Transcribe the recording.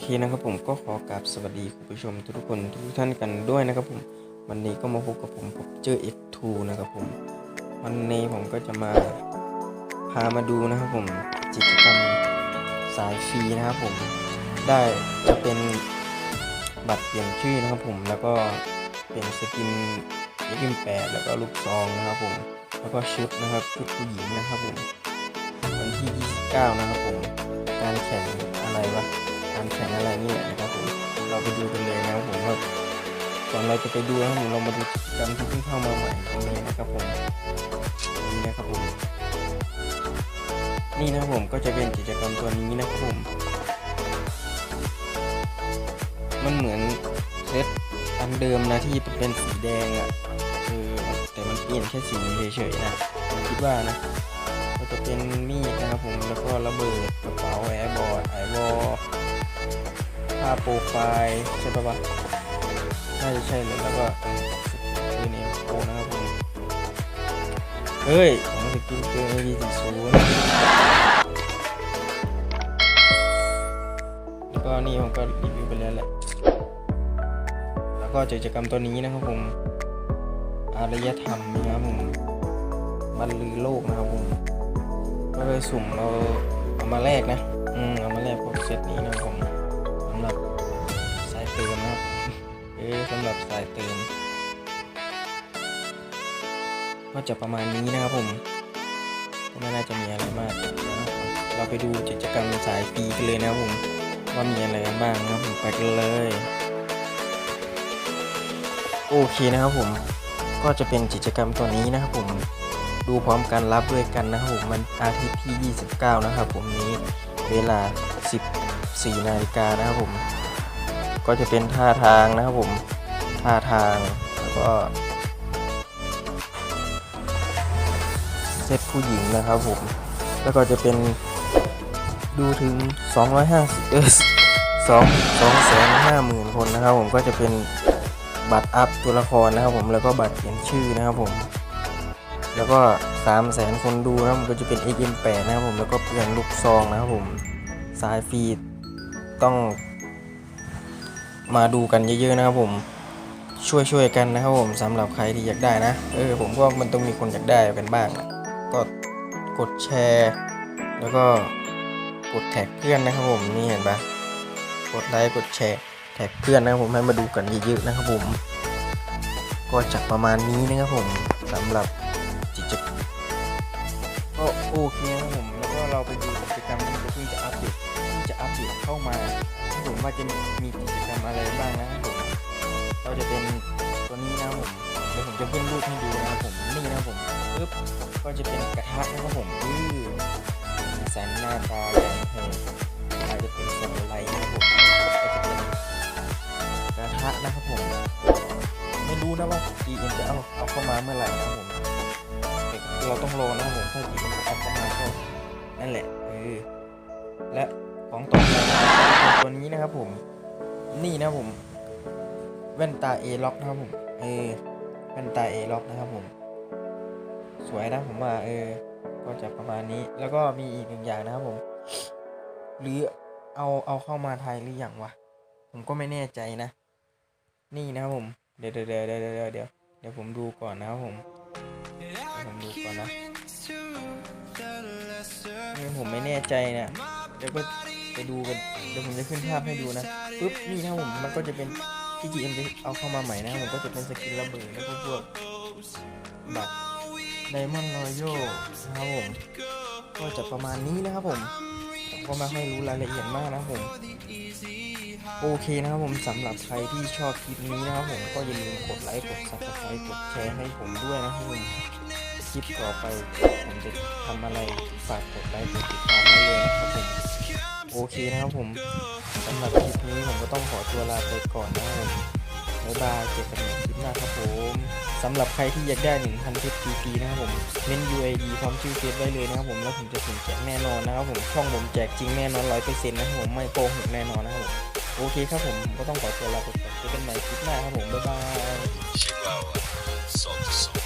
เคนะครับผมก็ขอกราบสวัสดีคุณผู้ชมทุกคนทุกท่านกันด้วยนะครับผมวันนี้ก็มาพบกับผมผมเจอ X2 นะครับผมวันนี้ผมก็จะมาพามาดูนะครับผมกิจกรรมสายฟรีนะครับผมได้จะเป็นบัตรเปลี่ยนชื่อนะครับผมแล้วก็เป็นสกินสกินแปดแล้วก็ลูกซองนะครับผมแล้วก็ชุดนะครับชุดผู้หญิงนะครับผมวันที่ 29 นะครับผมการแข่งอะไรวะ การแข่งอะไรนี่แหละนะครับผมเราไปดูกันเลยนะครับผมว่าก่อนเราจะไปดูนะครับผมเรามาดูกิจกรรมที่เพิ่งเข้ามาใหม่กันเลยนะครับผมนี่นะครับผมนี่นะครับผมก็จะเป็นกิจกรรมตัวนี้นะครับผม มันเหมือนเซตอันเดิมนะที่เป็นสีแดงอะ่ะเออแต่มันเปลี่ยนแค่สีเฉยๆนะผมคิดว่านะก็จะเป็นมีดนะครับผมแล้วก็ระเบิดกระเป๋าแอร์บอร์ดไอวอล ภาพโปรไฟล์ใช่ปะวะน่าจะใช่เลยแล้วก็คือเนมโปนะครับผมเฮ้ยของสกิลเกอร์ AV40 แล้วก็นี่ผมก็รีวิวไปแล้วแหละ แล้วก็กิจกรรมตัวนี้นะครับผมอารยธรรมนะครับผมบรรลือโลกนะครับผมก็เลยสุ่มเราเอามาแลกนะ อืมเอามาแลกพวกเซตนี้นะครับผม สำหรับสายเติมนะครับเออสำหรับสายเติม ก็จะประมาณนี้นะครับผมก็ไม่น่าจะมีอะไรมากนะครับเราไปดูกิจกรรมสายฟรีกันเลยนะครับผมว่ามีอะไรกันบ้างนะครับผมไปกันเลยโอเคนะครับผมก็จะเป็นกิจกรรมตัวนี้นะครับผมดูพร้อมกันรับด้วยกันนะครับผมมันอาทิตย์ที่ 29 นะครับผมนี้เวลา 10 14นาฬิกานะครับผม ก็จะเป็นท่าทางนะครับผม ท่าทางแล้วก็เซตผู้หญิงนะครับผม แล้วก็จะเป็นดูถึง 250เออ2 2แสนห้าหมื่นคนนะครับผมก็จะเป็นบัตรอัพตัวละครนะครับผมแล้วก็บัตรเปลี่ยนชื่อนะครับผม แล้วก็3 0 0แสนคนดูนะครับผมก็จะเป็น XM8 นะครับผมแล้วก็เปลี่ยนลูกซองนะครับผมสายฟีด ต้อง มาดูกันเยอะๆนะครับผมช่วยช่วยๆกันนะครับผมสำหรับใครที่อยากได้นะ เออผมว่ามันต้องมีคนอยากได้กันบ้างอะก็กดแชร์ แล้วก็กดแท็กเพื่อนนะครับผมนี่เห็นปะกดไลค์กดแชร์แท็กเพื่อนนะครับผมให้มาดูกันเยอะๆนะครับผม ก็จะประมาณนี้นะครับผมสำหรับกิจักก็โอเคครับผม แล้วก็เราไปดูกิจกรรมที่จะเพิ่งจะอัปเดตที่จะ เข้ามาครับผมว่าจะมีกิจกรรมอะไรบ้างนะครับผมเราจะเป็นตัวนี้นะครับผมเดี๋ยวผมจะเพิ่มรูปให้ดูนะครับผมนี่นะครับผมปึ๊บก็จะเป็นกระทะนะครับผมอือแสนหน้าตาแรงเทอาจจะเป็นสมุไรนะครับผมก็จะเป็นกระทะนะครับผมไม่รู้นะว่า GM จะเอาเอาเข้ามาเมื่อไหร่นะครับผมเราต้องรอนะครับผมถ้าจีนเอาเข้ามาก็นั่นแหละเออและ ของต่อไปนะครับตัวนี้นะครับผม นี่นะครับผมแว่นตาเอล็อกนะครับผม เออแว่นตาเอล็อกนะครับผม สวยนะผมว่าเออ ก็จะประมาณนี้ แล้วก็มีอีกหนึ่งอย่างนะครับผม หรือเอาเอาเข้ามาไทยหรือยังวะ ผมก็ไม่แน่ใจนะ นี่นะครับผม เดี๋ยวเดี๋ยวเดี๋ยวเดี๋ยวเดี๋ยวเดี๋ยวเดี๋ยวผมดูก่อนนะครับผมเดี๋ยวผมดูก่อนนะนี่ผมไม่แน่ใจเนี่ยเดี๋ยวก็ ไปดูกันเดี๋ยวผมจะขึ้นภาพให้ดูนะปุ๊บนี่นะครับผมมันก็จะเป็นที่ GM จะเอาเข้ามาใหม่นะครับผมก็จะเป็นสกินระเบิดแล้วก็พวกบัตรไดมอนด์รอยัลนะครับผมก็จะประมาณนี้นะครับผมผมก็ไม่ค่อยรู้รายละเอียดมากนะผม โอเคนะครับผมสำหรับใครที่ชอบคลิปนี้นะครับผมก็อย่าลืมกดไลค์กด subscribe กดแชร์ให้ผมด้วยนะครับผมคลิปต่อไปผมจะทำอะไรฝากกดไลค์กดติดตามไว้เลยนะครับผม โอเคนะครับผมสำหรับคลิปนี้ผมก็ต้องขอตัวลาไปก่อนนะครับผมบ๊ายบายเจอกันใหม่คลิปหน้าครับผมสำหรับใครที่อยากได้1,000คลิปฟรีนะครับผมเม้น UAD พร้อมชื่อเฟซได้เลยนะครับผมแล้วผมจะส่งแจกแน่นอนนะครับผมช่องผมแจกจริงแน่นอนร้อยเปอร์เซ็นต์นะครับผมไม่โกหกแน่นอนนะครับผมโอเคครับผมก็ต้องขอตัวลาไปก่อนเจอกันใหม่คลิปหน้าครับผมบ๊ายบาย